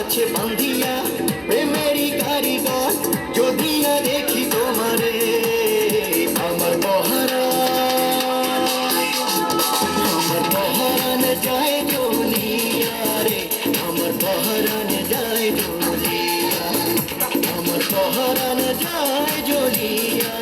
আছে বান্ধিয়া, প্রেমেরই কারিগর যদি না দেখি তোমারে আমার মহারা আমার মহারান যায় দুনিয়া রে আমার মহারান যায় দুনিয়া। আমার মহারান যায় জলিয়া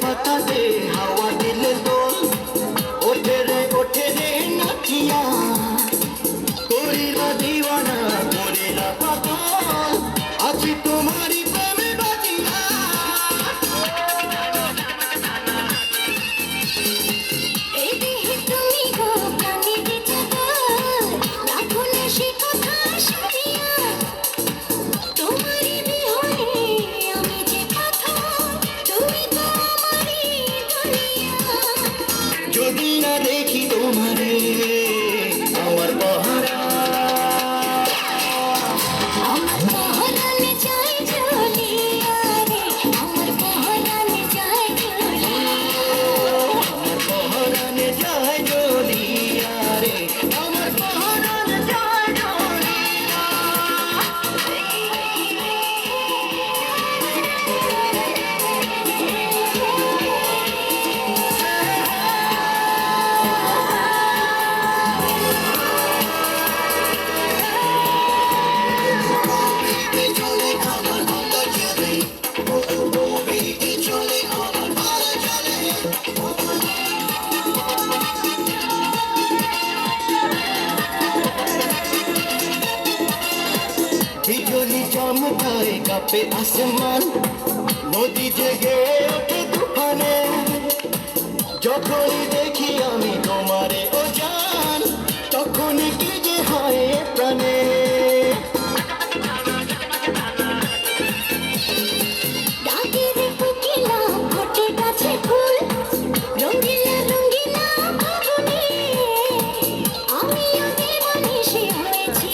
ಮಾತಾ চমকায় কাপে আসমান নদী জেগে ওঠে তুফানে যখনই দেখি আমি তোমারে ও জান তখনই কি যে হয় প্রাণে রঙ্গিলা আমি জীবনে সে হয়েছি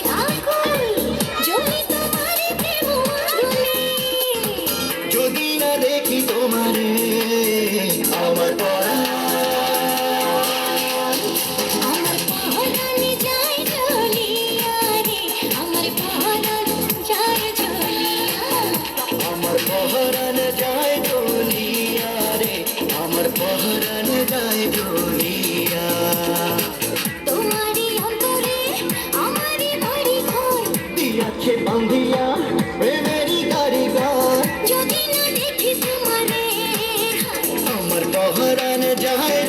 भरन जाए